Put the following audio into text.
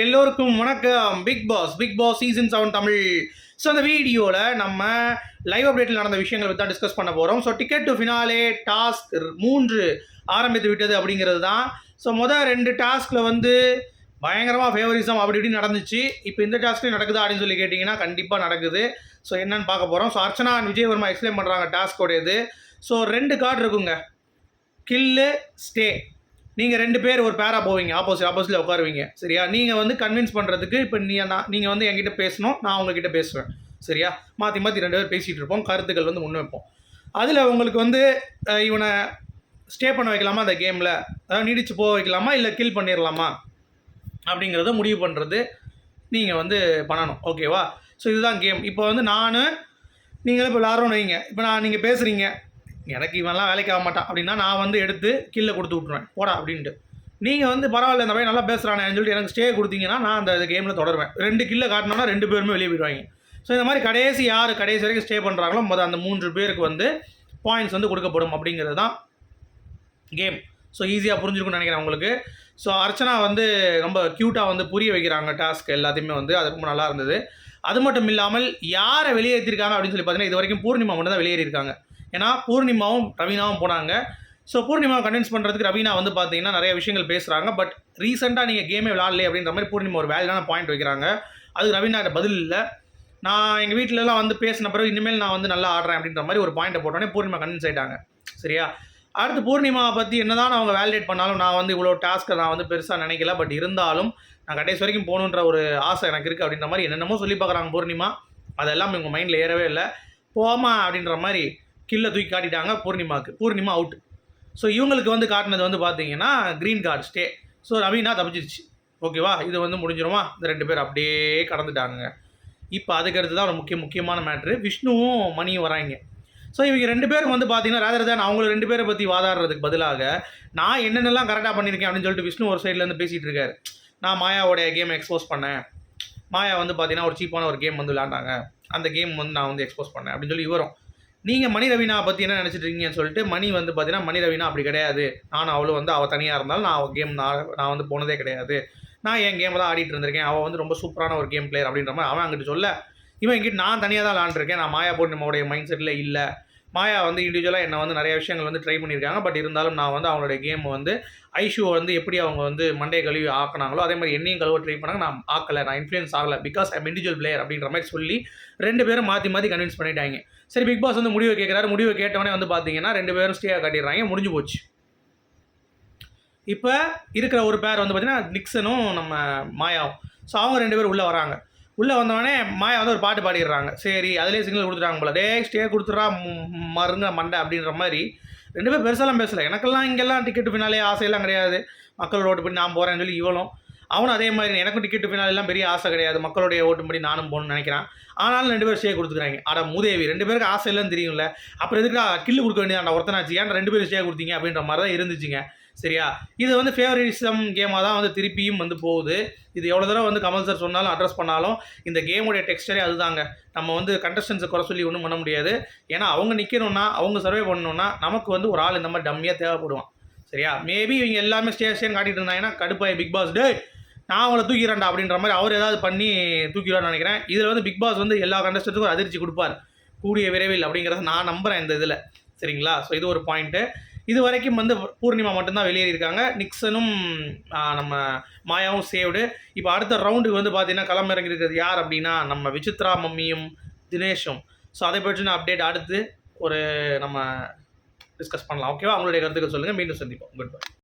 எல்லோருக்கும் வணக்கம். Bigg Boss Bigg Boss season seven Tamil. So அந்த வீடியோவில் நம்ம லைவ் அப்டேட்டில் நடந்த விஷயங்களை பற்றி தான் டிஸ்கஸ் பண்ண போகிறோம் so ticket to finale task மூன்று ஆரம்பித்து விட்டது அப்படிங்கிறது தான். ஸோ மொதல் ரெண்டு டாஸ்கில் வந்து பயங்கரமாக ஃபேவரிசம் அப்படி இப்படி நடந்துச்சு. இப்போ இந்த டாஸ்க்லேயும் நடக்குதா அப்படின்னு சொல்லி கேட்டிங்கன்னா கண்டிப்பாக நடக்குது. ஸோ என்னன்னு பார்க்க போகிறோம் ஸோ அர்ச்சனா விஜயவர்மா எக்ஸ்பிளைன் பண்ணுறாங்க டாஸ்கோடையது ஸோ ரெண்டு கார்டு இருக்குங்க. கில்லு ஸ்டே நீங்கள் ரெண்டு பேர் ஒரு பேரா போவீங்க. ஆப்போசிட் ஆப்போசிட்டில் உட்காருவீங்க. சரியா? நீங்கள் வந்து கன்வின்ஸ் பண்ணுறதுக்கு இப்போ நீ நான் நீங்கள் வந்து என்கிட்ட பேசணும் நான் உங்ககிட்ட பேசுவேன் சரியா? மாற்றி மாற்றி ரெண்டு பேர் பேசிகிட்டு இருப்போம். கருத்துக்கள் வந்து முன் வைப்போம். அதில் உங்களுக்கு வந்து இவனை ஸ்டே பண்ண வைக்கலாமா அந்த கேமில் அதாவது நீடிச்சு போக வைக்கலாமா? இல்லை கில் பண்ணிடலாமா அப்படிங்கிறத முடிவு பண்ணுறது நீங்கள் வந்து பண்ணணும். ஓகேவா ஸோ இதுதான் கேம் இப்போ வந்து நான் நீங்களே இப்போ விளாட்றோன்னு வைங்க. இப்போ நான் நீங்கள் பேசுகிறீங்க எனக்கு இவன்லாம் வேலைக்கு ஆக மாட்டான் அப்படின்னா நான் வந்து எடுத்து கீழே கொடுத்து விட்ருவேன் போடா அப்படின்ட்டு. நீங்கள் வந்து பரவாயில்ல இந்த பையன் நல்லா பேசுகிறானேன்னு சொல்லிட்டு எனக்கு ஸ்டே கொடுத்தீங்கன்னா நான் அந்த கேமில் தொடருவேன். ரெண்டு கில்லை காட்டினோன்னா ரெண்டு பேருமே வெளியே போயிடுவாங்க. ஸோ இந்த மாதிரி கடைசி யார் கடைசி வரைக்கும் ஸ்டே பண்ணுறாங்களோ மொதல் அந்த மூன்று பேருக்கு வந்து பாயிண்ட்ஸ் வந்து கொடுக்கப்படும் அப்படிங்கிறது தான் கேம் ஸோ ஈஸியாக புரிஞ்சிருக்கும்னு நினைக்கிறேன் உங்களுக்கு. ஸோ அர்ச்சனா வந்து ரொம்ப க்யூட்டாக வந்து புரிய வைக்கிறாங்க டாஸ்க் எல்லாத்தையுமே வந்து. அது ரொம்ப நல்லா இருந்தது. அது மட்டும் இல்லாமல் யாரை வெளியேற்றிருக்காங்க அப்படின்னு சொல்லி பார்த்தீங்கன்னா இது வரைக்கும் பூர்ணிமா மட்டும் தான் வெளியேறியிருக்காங்க. ஏன்னா பூர்ணிமாவும் ரவீனாவும் போனாங்க. ஸோ பூர்ணிமாவை கன்வின்ஸ் பண்ணுறதுக்கு ரவீனா வந்து பார்த்தீங்கன்னா நிறைய விஷயங்கள் பேசுகிறாங்க பட் ரீசெண்டாக நீங்கள் கேமே விளாட்லே அப்படின்ற மாதிரி பூர்ணிமா ஒரு வேலையான பாயிண்ட் வைக்கிறாங்க. அது ரவீனாட்ட பதில் இல்லை. நான் எங்கள் வீட்டிலலாம் வந்து பேசின பிறகு இனிமேல் நான் வந்து நல்லா ஆடுறேன் அப்படின்ற மாதிரி ஒரு பாயிண்ட்டை போட்டோன்னே பூர்ணிமா கன்வின்ஸ் ஆகிட்டாங்க சரியா? அடுத்து பூர்ணிமாவை பற்றி என்னதான் அவங்க வேலிடேட் பண்ணாலும் நான் வந்து இவ்வளோ டாஸ்க்கை நான் வந்து பெருசாக நினைக்கல. பட் இருந்தாலும் நான் கடைசி வரைக்கும் போகணுன்ற ஒரு ஆசை எனக்கு இருக்குது அப்படின்ற மாதிரி என்னென்னமோ சொல்லி பார்க்குறாங்க பூர்ணிமா. அதெல்லாம் இவங்க மைண்டில் ஏறவே இல்லை. போமா அப்படின்ற மாதிரி கில்லை தூக்கி காட்டிட்டாங்க பூர்ணிமாவுக்கு. பூர்ணிமா அவுட் ஸோ இவங்களுக்கு வந்து காட்டினது வந்து பார்த்தீங்கன்னா green card stay so Raveena தப்பிச்சிருச்சு. ஓகேவா இது வந்து முடிஞ்சிருமா? இந்த ரெண்டு பேர் அப்படியே கடந்துட்டாங்க இப்போ அதுக்கடுத்து தான் ஒரு முக்கிய முக்கியமான மேட்ரு விஷ்ணுவும் மணியும் வராங்க. ஸோ இவங்க ரெண்டு பேரும் வந்து பார்த்தீங்கன்னா ரேதர் தான் அவங்கள ரெண்டு பேரை பற்றி வாதாடுறதுக்கு பதிலாக நான் என்னென்னலாம் கரெக்டாக பண்ணியிருக்கேன் அப்படின்னு சொல்லிட்டு விஷ்ணு ஒரு சைட்லேருந்து பேசிகிட்டு இருக்காரு. நான் மாயாவோடைய கேம் எக்ஸ்போஸ் பண்ணேன். மாயா வந்து பார்த்தீங்கன்னா ஒரு சீப்பான ஒரு கேம் வந்து விளாண்டாங்க அந்த கேம் வந்து நான் வந்து எக்ஸ்போஸ் பண்ணேன் அப்படின்னு சொல்லி இவரும். நீங்கள் மணி ரவீனா பற்றி என்ன நினச்சிட்டு இருக்கீங்கன்னு சொல்லிட்டு மணி வந்து பார்த்தீங்கன்னா மணி ரவீனா அப்படி கிடையாது. நானும் அவளும் வந்து அவள் தனியாக இருந்தாலும் நான் அவள் கேம் நான் நான் வந்து போனதே கிடையாது. நான் என் கேம் தான் ஆடிட்டு இருந்திருக்கேன். அவள் வந்து ரொம்ப சூப்பரான ஒரு கேம் பிளேயர் அப்படின்ற மாதிரி அவன் அங்கிட்டு சொல்ல இவன் எங்கிட்ட நான் தனியாக தான் விளாண்டுருக்கேன் நான் மாயா போட்டு நம்மளுடைய மைண்ட் செட்டில் இல்லை. மாயா வந்து இண்டிவிஜுவலாக என்னை வந்து நிறைய விஷயங்கள் வந்து ட்ரை பண்ணியிருக்காங்க. பட் இருந்தாலும் நான் வந்து அவங்களுடைய கேம் வந்து ஐஷுவை வந்து எப்படி அவங்க வந்து மண்டே கழுவி ஆக்குனாங்களோ அதே மாதிரி என்னையும் கழுவ ட்ரை பண்ணாங்க. நான் ஆக்கலை நான் இன்ஃப்ளூயன்ஸ் ஆகலை. பிகாஸ் ஐம் இண்டிவிஜுவல் பிளேயர் அப்படின்ற மாதிரி சொல்லி ரெண்டு பேரும் மாற்றி மாற்றி கன்வின்ஸ் பண்ணிட்டாங்க. சரி பிக் பாஸ் வந்து முடிவை கேட்குறாரு. முடிவை கேட்டவொடனே வந்து பார்த்தீங்கன்னா ரெண்டு பேரும் ஸ்டேயாக காட்டிடுறாங்க. முடிஞ்சு போச்சு. இப்போ இருக்கிற ஒரு பேர் வந்து பார்த்தீங்கன்னா நிக்சனும் நம்ம மாயாவும். ஸோ அவங்க ரெண்டு பேரும் உள்ளே வராங்க. உள்ளே வந்தவொடனே மாயா வந்து ஒரு பாட்டு பாடிடுறாங்க. சரி அதிலே சிக்னல் கொடுத்துட்டாங்க போல. டே ஸ்டே கொடுத்துட்றா மருங்க மண்டை அப்படின்ற மாதிரி. ரெண்டு பேரும் பெருசாலாம் பேசலை. எனக்கெல்லாம் இங்கெல்லாம் டிக்கெட்டு பின்னாலே ஆசையெல்லாம் கிடையாது. மக்களோட ஓட்டு பண்ணி நான் போகிறேன்னு சொல்லி இவளும் அவனும் அதே மாதிரி. எனக்கும் டிக்கெட்டு பின்னாலெல்லாம் பெரிய ஆசை கிடையாது. மக்களுடைய ஓட்டும்படி நானும் போகணும்னு நினைக்கிறேன். ஆனாலும் ரெண்டு பேரும் ஸ்டே கொடுத்துக்கிறாங்க. அட மூதேவி ரெண்டு பேருக்கு ஆசை இல்லைன்னு தெரியும்ல. அப்புறம் எதுக்கு கில்லு கொடுக்க வேண்டியது ஒருத்தனாச்சு. ஏன் ரெண்டு பேரும் ஸ்டே கொடுத்தீங்க அப்படின்ற மாதிரி தான் இருந்துச்சுங்க. சரியா? இது வந்து ஃபேவரிசம் கேமாக தான் வந்து திருப்பியும் வந்து போகுது. இது எவ்வளோ தடவை வந்து கமல் சார் சொன்னாலும் அட்ரஸ் பண்ணாலும் இந்த கேமுடைய டெக்ஸ்டரே அதுதாங்க. நம்ம வந்து கண்டஸ்டன்ஸை குறை சொல்லி ஒன்றும் பண்ண முடியாது. ஏன்னா அவங்க நிற்கணும்னா அவங்க சர்வே பண்ணணும்னா நமக்கு வந்து ஒரு ஆள் இந்த மாதிரி டம்மியாக தேவைப்படுவான். சரியா? மேபி இவங்க எல்லாமே ஸ்டேஷன் காட்டிட்டு இருந்தாங்கன்னா கடுப்பாய் பிக் பாஸ் டே நான் அவங்கள தூக்கிறேன்டா அப்படின்ற மாதிரி அவர் ஏதாவது பண்ணி தூக்கிடுவார்னு நினைக்கிறேன். இதில் வந்து பிக் பாஸ் வந்து எல்லா கண்டஸ்டன்ஸுக்கும் அதிர்ச்சி கொடுப்பார். கூடிய விரைவில் அப்படிங்கிறத நான் நம்புகிறேன் இந்த இதில். சரிங்களா? ஸோ இது ஒரு பாயிண்ட்டு இது வரைக்கும் வந்து பூர்ணிமா மட்டும்தான் வெளியேறியிருக்காங்க. நிக்சனும் நம்ம மாயாவும் சேவ்டு. இப்போ அடுத்த ரவுண்டுக்கு வந்து பார்த்தீங்கன்னா களமிறங்கி இருக்கிறது யார் அப்படின்னா நம்ம விசித்ரா மம்மியும் தினேஷும். ஸோ அதை பற்றின அப்டேட் அடுத்து ஒரு நம்ம டிஸ்கஸ் பண்ணலாம். ஓகேவா அவங்களுடைய கருத்துக்கள் சொல்லுங்கள் மீண்டும் சந்திப்போம். Good bye